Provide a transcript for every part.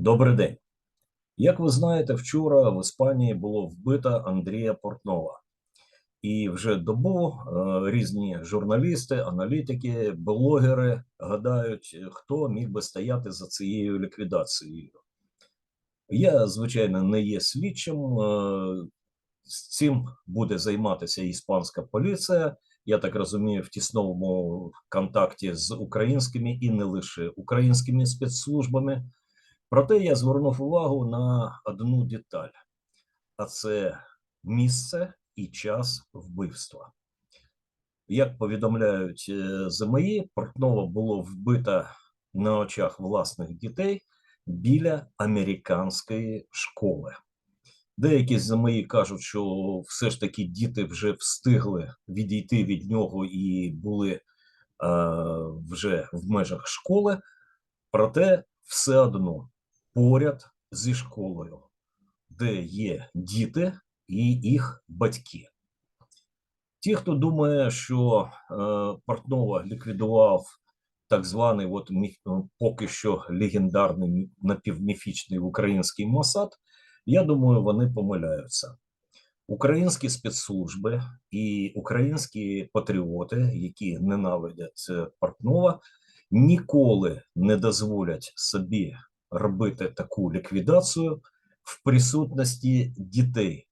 Добрий день. Як ви знаєте, вчора в Іспанії було вбито Андрія Портнова. І вже добу е, різні журналісти, аналітики, блогери гадають, хто міг би стояти за цією ліквідацією. Я, звичайно, не є слідчим. е, З цим буде займатися іспанська поліція. Я так розумію, в тісному контакті з українськими і не лише українськими спецслужбами. Проте я звернув увагу на одну деталь: а це місце і час вбивства. Як повідомляють е, ЗМІ, Портнова було вбито на очах власних дітей біля американської школи. Деякі ЗМІ кажуть, що все ж таки діти вже встигли відійти від нього і були е, вже в межах школи, проте все одно поряд зі школою, де є діти і їх батьки. Ті, хто думає, що е, Портнова ліквідував так званий от, міф, поки що легендарний напівміфічний український Мосад, я думаю, вони помиляються. Українські спецслужби і українські патріоти, які ненавидять е, Портнова, ніколи не дозволять собі робити таку ліквідацію в присутності дітей,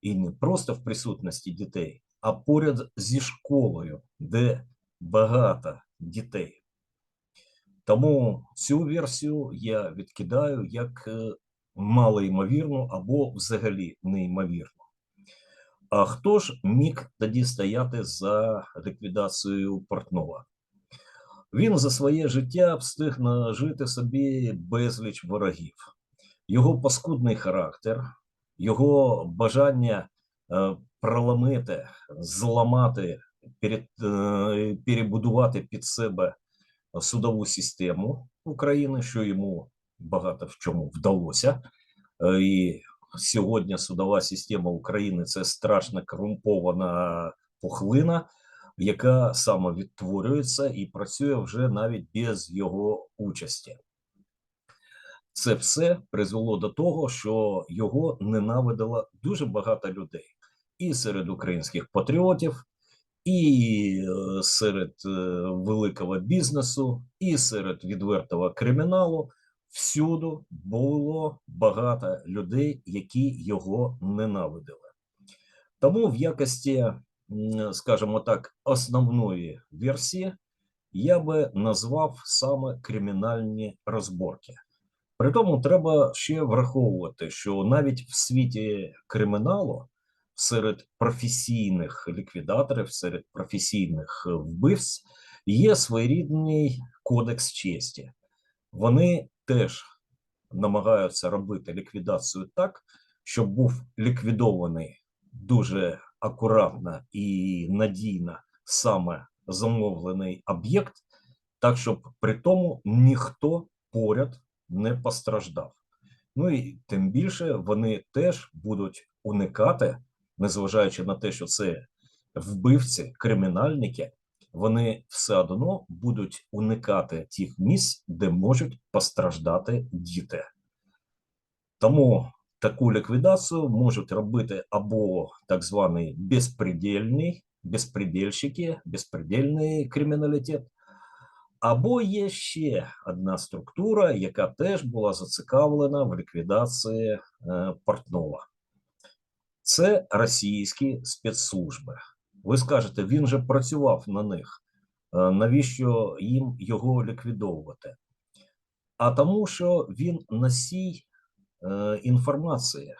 і не просто в присутності дітей, а поряд зі школою, де багато дітей. Тому цю версію я відкидаю як е, малоймовірну або взагалі неймовірну. А хто ж міг тоді стояти за ліквідацією Портнова? Він за своє життя встиг нажити собі безліч ворогів. Його паскудний характер, його бажання е, проломити, зламати, е, перебудувати під себе судову систему України, що йому багато в чому вдалося. Е, і сьогодні судова система України це страшно корумпована пухлина яка саме відтворюється і працює вже навіть без його участі. Це все призвело до того, що його ненавидило дуже багато людей, і серед українських патріотів, і е, серед е, великого бізнесу, і серед відвертого криміналу. Всюди було багато людей, які його ненавидили. Тому в якості скажімо так, основної версії я би назвав саме кримінальні розборки. При тому треба ще враховувати, що навіть в світі криміналу серед професійних ліквідаторів, серед професійних вбивць є своєрідний кодекс честі. Вони теж намагаються робити ліквідацію так, щоб був ліквідований дуже акуратно і надійно саме замовлений об'єкт, так щоб при тому ніхто поряд не постраждав. Ну і тим більше вони теж будуть уникати, незважаючи на те, що це вбивці, кримінальники, вони все одно будуть уникати тих місць, де можуть постраждати діти. Тому таку ліквідацію можуть робити або так званий безпредельний, безпредельщики, безпредельний криміналітет, або є ще одна структура, яка теж була зацікавлена в ліквідації е, Портнова. Це російські спецслужби. Ви скажете, він же працював на них. Е, навіщо їм його ліквідовувати? А тому, що він носій інформація.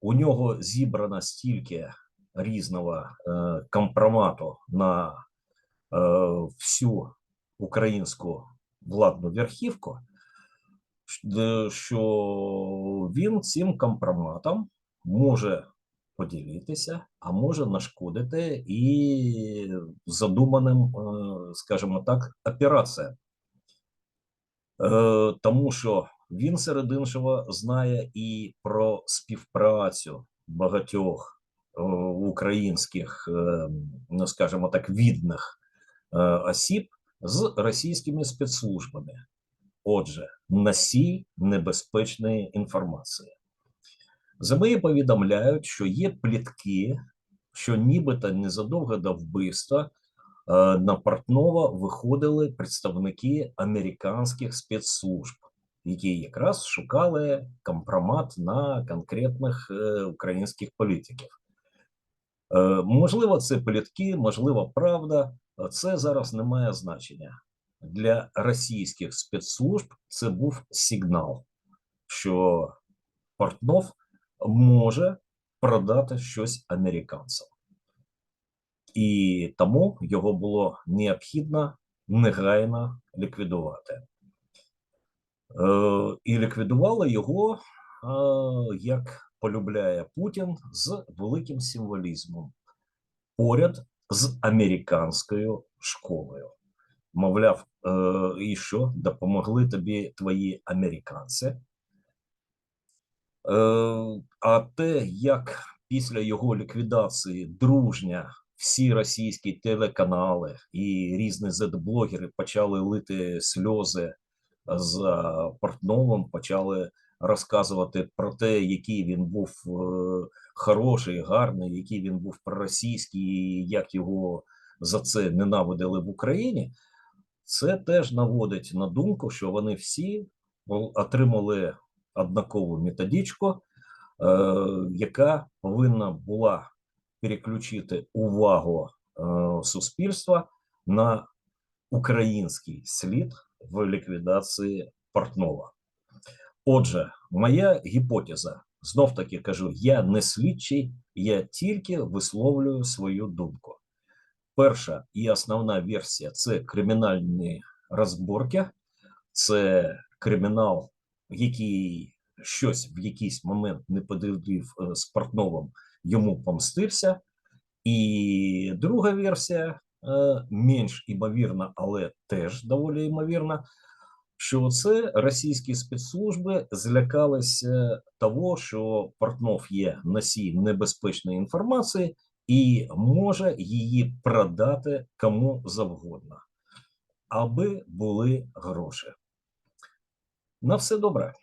У нього зібрано стільки різного е, компромату на е, всю українську владну верхівку, що він цим компроматом може поділитися, а може нашкодити і задуманим, скажімо так, операціям. Тому що він серед іншого знає і про співпрацю багатьох е, українських, е, ну скажімо так, відних е, осіб з російськими спецслужбами. Отже, носій небезпечної інформації. ЗМІ повідомляють, що є плітки, що нібито незадовго до вбивства на Портнова виходили представники американських спецслужб, які якраз шукали компромат на конкретних е, українських політиків. Е, можливо, це плітки, можливо, правда. Це зараз не має значення. Для російських спецслужб це був сигнал, що Портнов може продати щось американцям. І тому його було необхідно негайно ліквідувати. Е, і ліквідували його, е, як полюбляє Путін, з великим символізмом поряд з американською школою. Мовляв, е, і що допомогли тобі твої американці? А те, як після його ліквідації дружня всі російські телеканали і різні зет-блогери почали лити сльози за Портновим, почали розказувати про те, який він був е, хороший, гарний, який він був проросійський, як його за це ненавидили в Україні. Це теж наводить на думку, що вони всі отримали однакову методичку, е, яка повинна була переключити увагу е, суспільства на український слід в ліквідації Портнова. Отже, моя гіпотеза знов таки кажу: я не слідчий, я тільки висловлюю свою думку. Перша і основна версія це кримінальні розборки, це кримінал, який щось в якийсь момент не подивив е, з Портновим, йому помстився. І друга версія менш імовірна, але теж доволі ймовірна, що це російські спецслужби злякалися того, що Портнов є носій небезпечної інформації і може її продати кому завгодно, аби були гроші. На все добре.